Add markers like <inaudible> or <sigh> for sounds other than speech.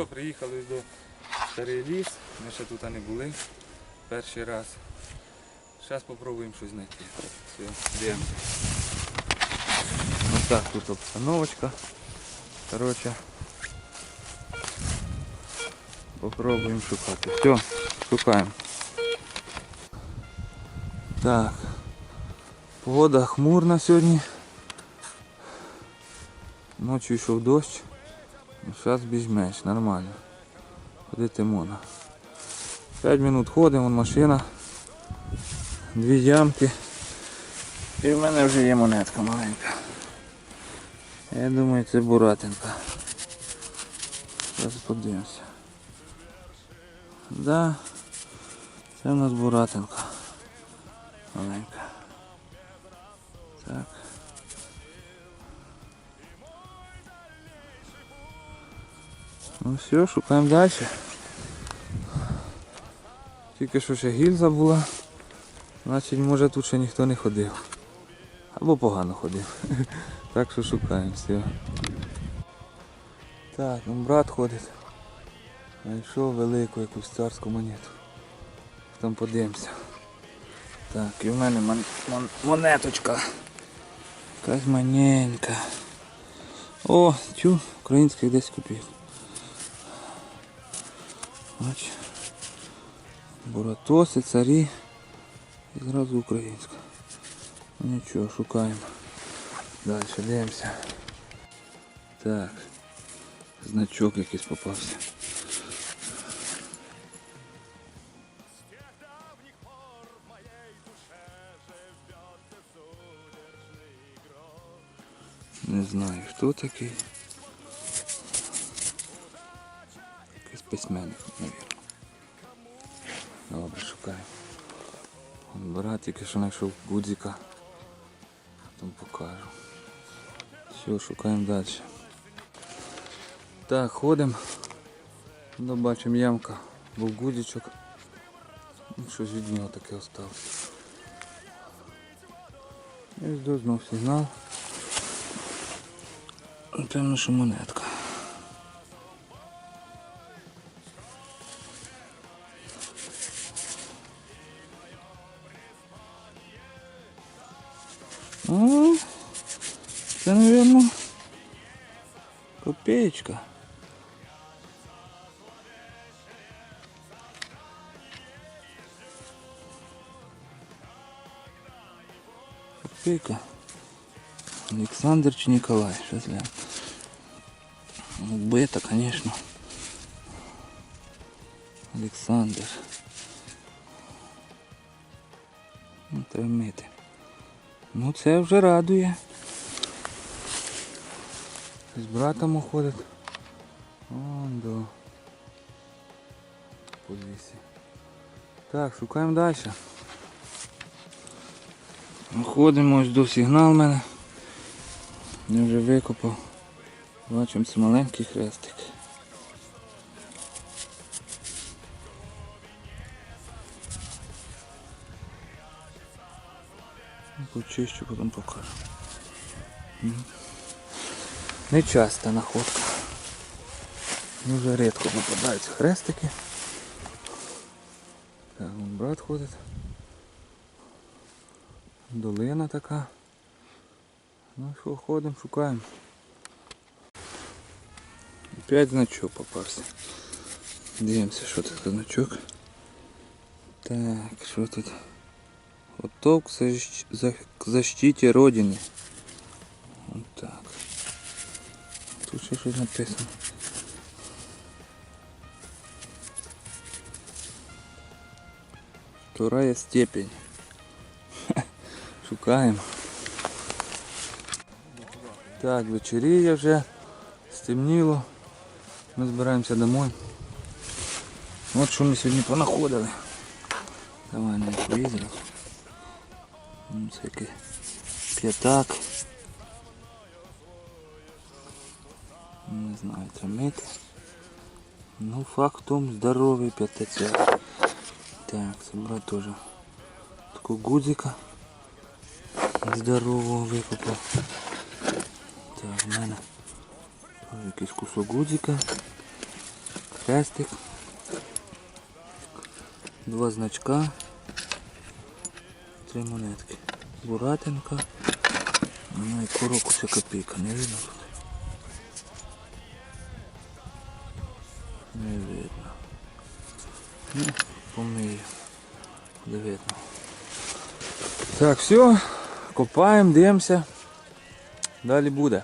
Все, приїхали до старий ліс. Ми ще тут не були. Перший раз. Зараз спробуємо щось знайти. Все, йдемо. Ось так тут обстановочка. Коротше. Попробуємо шукати. Все, шукаємо. Так. Погода хмурна сьогодні. Ночі йшов дощ. Зараз більш-менш, нормально. Ходити можна. 5 минут ходимо, вон машина. Дві ямки. І в мене вже є монетка маленька. Я думаю це буратинка. Зараз подивимося. Да, це в нас буратинка. Маленька. Так. Ну все, шукаємо далі. Тільки що ще гільза була. Значить може тут ще ніхто не ходив. Або погано ходив. <laughs> Так що шукаємо все. Так, ну брат ходить. Знайшов велику якусь царську монету. Там подивимося. Так, і в мене мон- мон- монеточка. Якась маненька. О, чу, українських 10 копійок. Бач. Буратоси, царі. І зразу українська. Ну нічого, шукаємо. Далі дивимося. Так. Значок якийсь попався. Не знаю хто такий. Письменник, мабуть. Добре, шукаємо. Брат тільки що знайшов гудзика. Потім покажу. Все, шукаємо далі. Так, ходимо. Ну, бачимо ямка. Був гудзичок. Ну, Щось від нього таке осталось. І знов сигнал. Певно, що монетка. О, це, мабуть, копеечка. Копейка. Александр чи Николай? Сейчас я. Ну, Бета, конечно. Олександр. Ну, треба мити. Ну це вже радує. З братом уходить. Вон до подвісі. Так, шукаємо далі. Виходимо ось до сигнал мене. Я вже викопав. Бачимо це маленький хрестик. Почищу, потім покажу. М. Не часто находка. Дуже рідко попадаються хрестики. Так, вон брат ходить. Долина така. Ну що, ходимо, шукаємо. Опять значок попався. Дивимося, що це за значок. Так, що тут? Готов к защ- за- к защите Родины. Вот так. Тут ще щось написано. Вторая степень. <laughs> Шукаємо. Так, вечеріє вже. Стемніло. Ми збираємося домой. От що ми сьогодні понаходили. Давай на візер. Всякий п'ятак. Не знаю, тримити. Ну факт в здоровий п'ятаця. Так, собрать теж такого гудзика здорового викопав. Так, в мене якийсь кусок гудзика. хрестик. Два значка. Три монетки. Буратинка. Ну і курок ще копійка, не видно тут? Не видно. Ну, помию. Не видно. Так, все, копаємо, дивимося. Далі буде.